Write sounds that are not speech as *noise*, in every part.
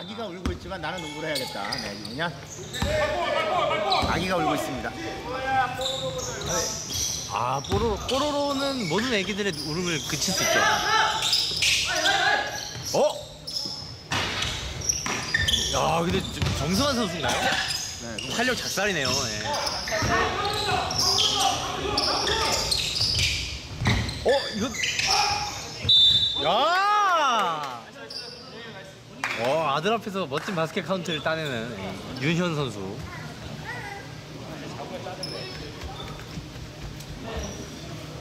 아기가 울고 있지만 나는 농구를 해야겠다. 네, 윤현. 아기가 울고 있습니다. 아 뽀로로 뽀로로는 모든 애기들의 울음을 그칠 수 있죠. 어? 야 근데 저- 정승환 선수인가요? 네, 활력 작살이네요. 예. 어 이거 야. 어 아들 앞에서 멋진 바스켓 카운트를 따내는 이 윤현 선수.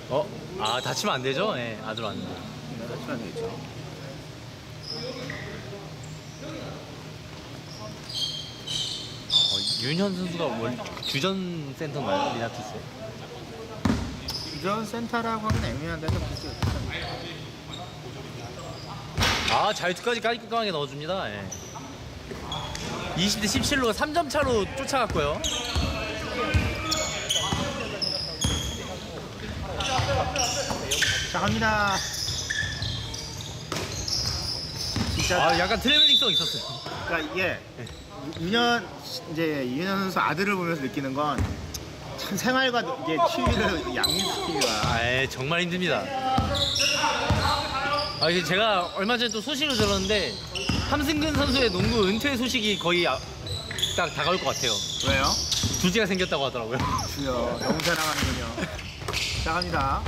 어? 아 다치면 안 되죠? 예, 아들 왔는데. 그렇죠. 되겠죠. 어, 윤현 선수가 원 주전 센터인가요? 리나투스? 주전 센터라고 하긴 애매한데 좀 글쎄요. 아 자유투까지 깔끔하게 넣어줍니다. 예. 20대 17로 3점 차로 쫓아갔고요. 자 갑니다. 진짜 아 약간 트래블링성 있었어요. 그러니까 이게 윤현 이제 윤현 선수 아들을 보면서 느끼는 건 참 생활과 이게 취미를 양립시키기가 아 예, 정말 힘듭니다. 아 이게 제가 얼마 전에 또 소식을 들었는데 함승근 선수의 농구 은퇴 소식이 거의 아- 딱 다가올 것 같아요. 왜요? 둘째가 생겼다고 하더라고요. 주여 너무 사랑하는군요. 자 갑니다.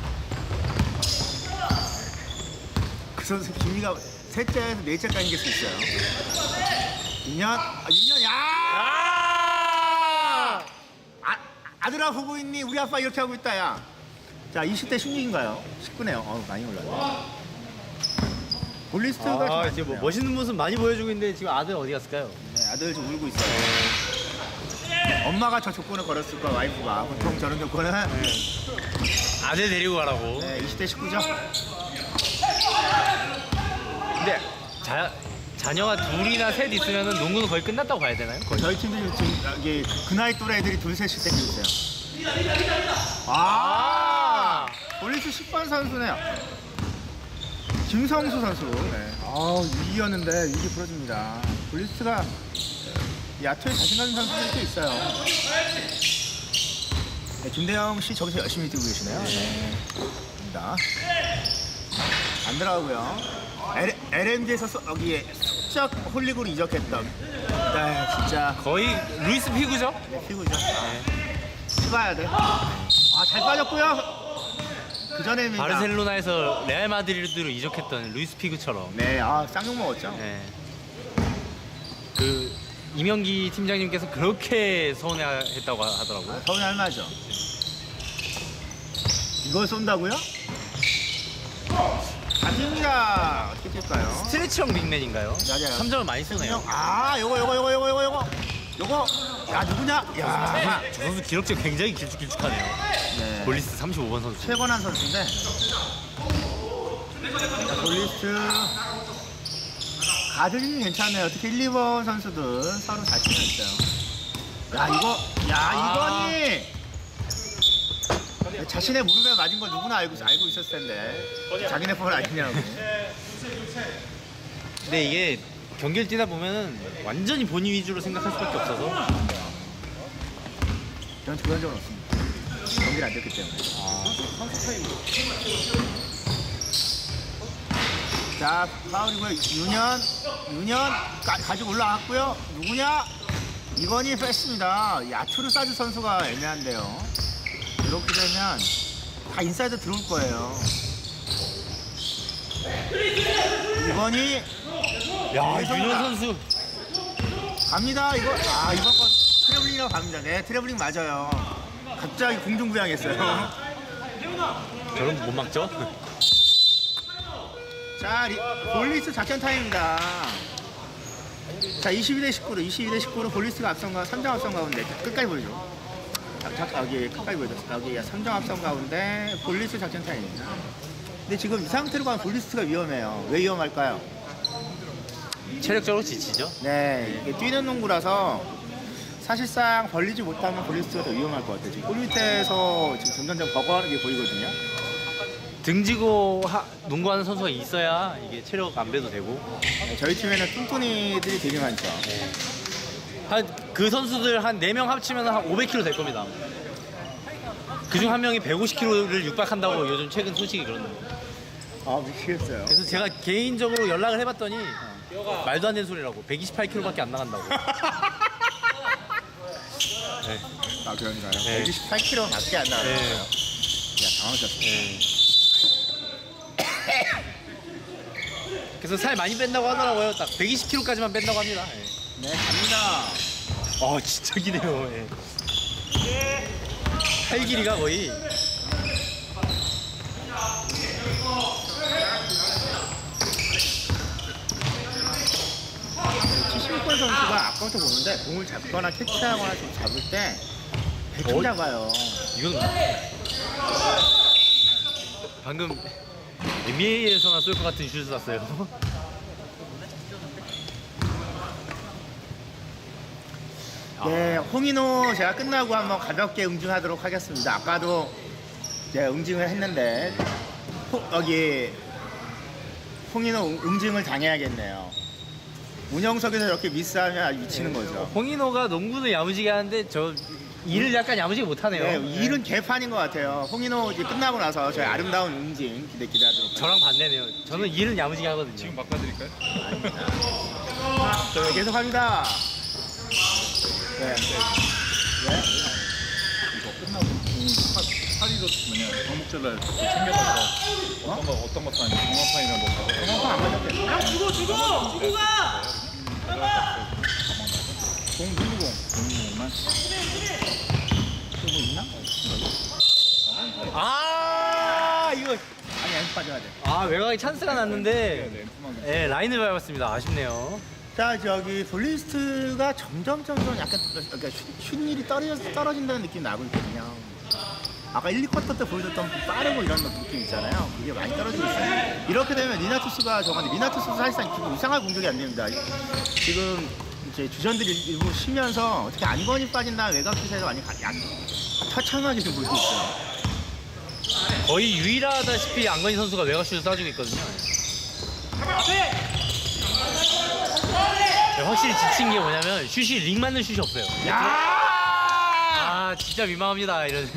그 선수 김미가 셋째에서 넷째까지 이길 수 있어요. 윤현, 아, 윤현, 야! 아! 아, 아들아 보고 있니? 우리 아빠 이렇게 하고 있다, 야. 자, 20대 16인가요? 19네요. 어, 많이 올랐네. 볼리스트가 좀 아, 안 지금 뭐. 멋있는 모습 많이 보여주고 있는데 지금 아들 어디 갔을까요? 네, 아들 좀 울고 있어요. 엄마가 저 조건을 걸었을 거야, 와이프가. 보통 저런 조건은 아들 데리고 가라고. 네, 20대 19죠. 근데 자, 자녀가 둘이나 셋 있으면 농구는 거의 끝났다고 봐야 되나요? 거의. 저희 팀도 지금 이게 그 나이 또래 애들이 둘 셋씩 생기고 있어요. 아, 볼리스 10번 선수네요. 김성수 선수. 네. 아, 위기였는데 위기 풀어줍니다. 볼리스가 야투에 자신감 있는 선수들이 또 있어요. 네, 김대영 씨 저기서 열심히 뛰고 계시네요. 네. 입니다. 안 들어가고요. L, LMG에서 여기에 숙적 홀리그로 이적했던 네, 진짜 거의 루이스 피구죠? 네, 피고죠. 치봐야 돼. 아, 잘 빠졌고요. 그 전에 바르셀로나에서 레알 마드리드로 이적했던 루이스 피구처럼. 네, 아, 쌍욕 먹었죠. 네. 그 이명기 팀장님께서 그렇게 서운해했다고 하더라고요. 서운해 할 만하죠. 이걸 쏜다고요? 아닙니다. 어떻게 될까요? 스트레치형 빅맨인가요? 맞아요. 3점을 많이 쏘네요. 아, 요거, 요거, 요거, 요거, 요거, 요거. 요거. 야, 누구냐? 야, 저 선수 기록적 굉장히 길쭉길쭉하네요. 네. 볼리스 35번 선수. 최건한 선수인데. 자, 볼리스트. 가드는 괜찮네요. 특히 1, 2번 선수들 서로 잘 치고 있어요. 야, 이거, 야, 아. 이건희! 자신의 무릎에 맞은 걸 누구나 알고, 알고 있었을 텐데. 자기네 폰을 아니냐고. 근데 이게 경기를 뛰다 보면은 완전히 본인 위주로 생각할 수밖에 없어서 저는 그런 적은 없습니다. 경기를 안 됐기 때문에. 자, 파울이고요. 윤현, 윤현 가, 가지고 올라갔고요. 누구냐? 이건희 패스입니다. 야투르 사즈 선수가 애매한데요. 이렇게 되면 다 인사이드 들어올 거예요. 이건희 야 윤현 선수 갑니다. 이거 아 이번 거 트래블링이라고 갑니다. 네, 트래블링 맞아요. 갑자기 공중부양했어요. 저런 못 막죠? *laughs* 자, 리, 볼리스 작전 타임입니다. 자, 22대 19로, 22대 19로 볼리스가 앞선 가, 3점 앞선 가운데, 끝까지 보여줘. 자, 자, 여기 끝까지 보여줘. 여기 3점 앞선 가운데, 볼리스 작전 타임입니다. 근데 지금 이 상태로 가면 볼리스가 위험해요. 왜 위험할까요? 체력적으로 지치죠? 네, 이게 뛰는 농구라서 사실상 벌리지 못하면 볼리스가 더 위험할 것 같아요. 지금 골 밑에서 지금 점점점 버거하는 게 보이거든요. 등지고 하- 농구하는 선수가 있어야 이게 체력 안 배도 되고 네, 저희 팀에는 뚱뚱이들이 되게 많죠. 한 그 선수들 한 4명 합치면 한 500kg 될 겁니다. 그중 한 명이 150kg를 육박한다고 요즘 최근 소식이 그런데. 아 미치겠어요. 그래서 제가 개인적으로 연락을 해봤더니 말도 안 되는 소리라고 128kg밖에 안 나간다고. *laughs* 네. 아 그런가요? 네. 128kg밖에 안 나와요. 네. 야 당황하셨어요. 네. 그래서 살 많이 뺀다고 하더라고요. 딱 120kg까지만 뺀다고 합니다. 네. 네 갑니다. 아 진짜 기네요. 예. 팔 길이가 거의 치신권 선수가 아까부터 보는데 공을 잡거나 캐치하거나 좀 잡을 때 대충 어이. 잡아요. 이건 방금 NBA에서나 쏠것 같은 슛을 쐈어요. *laughs* 네, 홍인호 제가 끝나고 한번 가볍게 응징하도록 하겠습니다. 아까도 제가 응징을 했는데 호- 여기 홍인호 응- 응징을 당해야겠네요. 운영석에서 이렇게 미스하면 아주 미치는 거죠. 홍인호가 농구는 야무지게 하는데 저 일을 약간 야무지게 못하네요. 네, 일은 개판인 것 같아요. 홍인호 이제 끝나고 나서 저희 아름다운 응징 기대 기대하도록 저랑 반대네요. 저는 일은 야무지게 하거든요. 지금 바꿔드릴까요? 하겠습니다. 저 계속합니다. 네. 네. 이거 끝나고 파리도 뭐냐 정목절날 챙겨가서 어떤 거 어떤 것도 아니고 공화파이나 뭐 어, 안 맞았대. 공 공? 공만 누구 있나? 아 이거 아니 엠 빠져야 돼. 아 외곽에 찬스가 났는데 예 라인을 밟았습니다. 아쉽네요. 자 저기 볼리스트가 점점 점점 약간 그러니까 슛, 슛일이 떨어져, 떨어진다는 느낌이 나고 있거든요. 아까 1, 2쿼터 때 보여줬던 빠르고 이런 느낌 있잖아요. 그게 많이 떨어지고 있어요. 이렇게 되면 리나투스가 저건데 리나투스도 사실상 지금 이상한 공격이 안 됩니다. 지금 이제 주전들이 일부 쉬면서 어떻게 안건이 빠진다 외곽 기세가 많이 가- 약 처참하게 좀 보이고 있어요. 거의 유일하다시피 안건희 선수가 외곽슛을 쏴주고 있거든요. 네, 확실히 지친 게 뭐냐면 슛이 링 맞는 슛이 없어요. 야! 아 진짜 민망합니다 이런.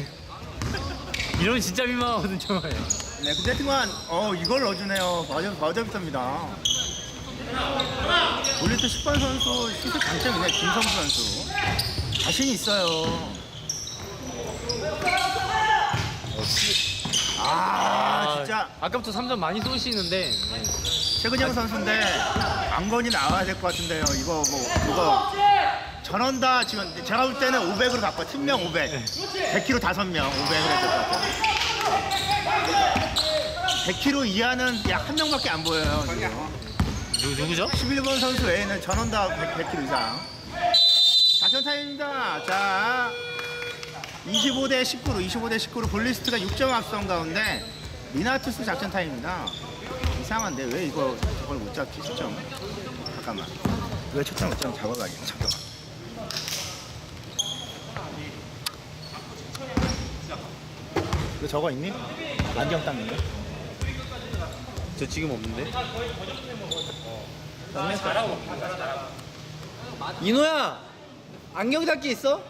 이러면 진짜 민망하거든요. 네, 근데 하여튼간 어 이걸 넣어주네요. 버저 버저비터입니다. 올리트 10번 선수 장점이 있네. 김성수 선수 자신 있어요. 아 진짜 아까부터 3점 많이 쏘시는데 네. 최근영 선수인데 안건이 나와야 될 것 같은데요. 이거 뭐 이거 전원 다 지금 제가 볼 때는 500으로 바꿔 팀명 500, 100kg 5명 500을 했을 것 같아요. 100kg 이하는 약 한 명밖에 안 보여요. 지금. 누, 누구죠? 11번 선수 외에는 전원 다 100, 100kg 이상. 작전 타임입니다. 자, 25 대 19로 25 대 19로 볼리스트가 6점 앞선 가운데 미나투스 작전 타임입니다. 이상한데 왜 이거 저걸 못 잡지 초점? 잠깐만. 왜 초점 못 잡? 잡아가겠네. 잠깐만. 너 저거 있니? 안경 닦는 거? 저 지금 없는데. 이노야 안경 닦기 있어?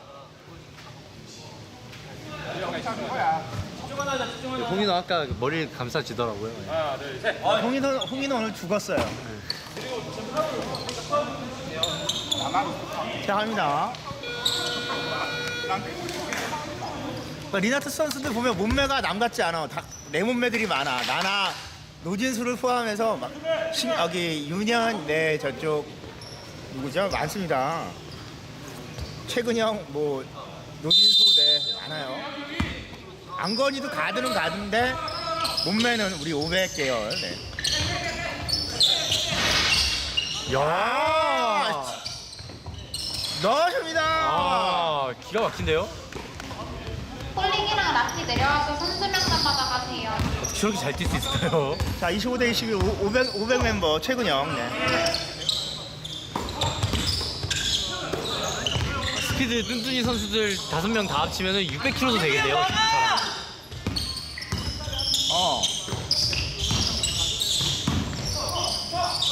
홍인호 아까 그 머리를 감싸지더라고요. 홍인호, 홍인호 오늘 죽었어요. 자, 갑니다. 그러니까 리나트 선수들 보면 몸매가 남 같지 않아. 다 내 몸매들이 많아. 나나 노진수를 포함해서 막 신- 여기 윤현 네 저쪽 누구죠? 많습니다. 최근형 뭐 노진수 네 많아요. 안건이도 가드는 가드인데 몸매는 우리 500 계열. 네. 야. 넣어줍니다. 아 기가 막힌데요? 폴링이랑 라키 내려와서 선수 명단 받아가세요. 저렇게 잘 뛸 수 있어요. 자, 25대 22 500, 500 멤버 최근영. 네. 스피드 뚠뚠이 선수들 다섯 명 다 합치면 600km도 되겠네요. 어.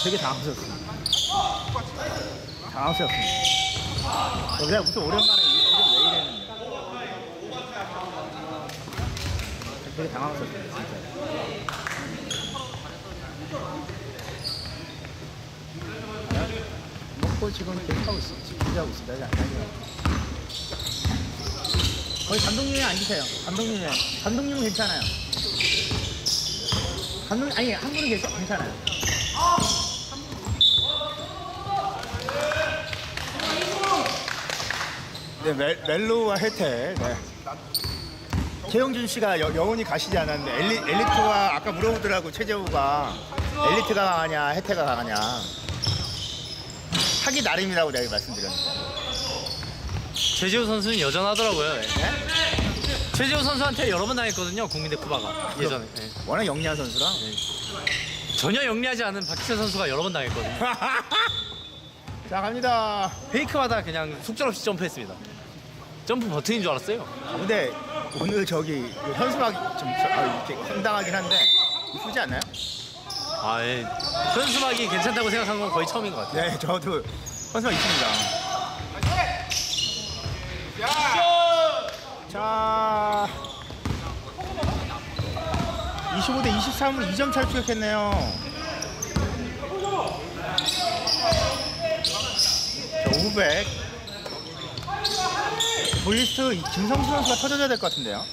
되게 당황스럽습니다. 당황스럽습니다. 어, 그냥 무슨 오랜만에 되게 당황스럽습니다, 진짜. 먹고 지금 계속 하고 있어. 준비하고 있습니다. 아직 안 다녀요. 거의 감독님이 앉으세요. 감독님이. 감독님은 괜찮아요. 감독님, 아니, 한 분은 계속 괜찮아요. 네, 멜, 멜로와 혜태. 네. 최영준 씨가 여, 영원히 가시지 않았는데 엘리, 엘리트와 아까 물어보더라고 최재우가 엘리트가 강하냐 혜태가 강하냐 하기 나름이라고 내가 말씀드렸는데 최지우 선수는 여전하더라고요. 예. 네? 최지우 선수한테 여러 번 당했거든요. 국민대 쿠바가 예전에. 예. 워낙 영리한 선수라 전혀 영리하지 않은 박희철 선수가 여러 번 당했거든요. *laughs* 자 갑니다 페이크마다 그냥 속절없이 점프했습니다. 점프 버튼인 줄 알았어요. 근데 오늘 저기 현수막이 좀 저- 아, 이렇게 황당하긴 한데 이쁘지 않나요? 아, 예. 현수막이 괜찮다고 생각한 건 거의 처음인 것 같아요. 네 저도 현수막 있습니다 자 25대 23으로 2점 차를 추격했네요 자 500. 볼리스트 이 김성수 선수가 터져줘야 될 것 같은데요.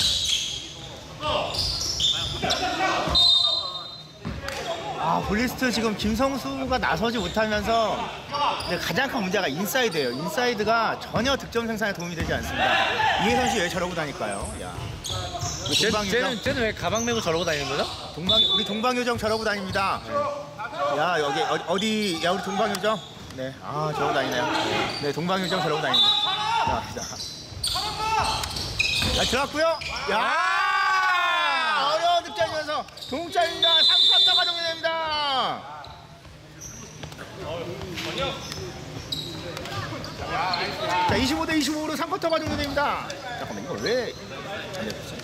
아 볼리스트 지금 김성수가 나서지 못하면서 가장 큰 문제가 인사이드예요. 인사이드가 전혀 득점 생산에 도움이 되지 않습니다. 이해 선수 왜 저러고 다닐까요? 야. 쟤, 쟤는, 쟤는 왜 가방 메고 저러고 다니는 거죠? 동방 우리 동방요정 저러고 다닙니다. 야 여기 어디, 어디 야 우리 동방요정 네 아 저러고 다니네요. 네 동방요정 저러고 다닙니다. 자, 자. 자 들어갔고요. 야 어려운 득점이면서 동점입니다. 3쿼터 가정이 됩니다. 자 25 대 25로 3쿼터 가정이 됩니다. 잠깐만 이거 왜 안 됐지?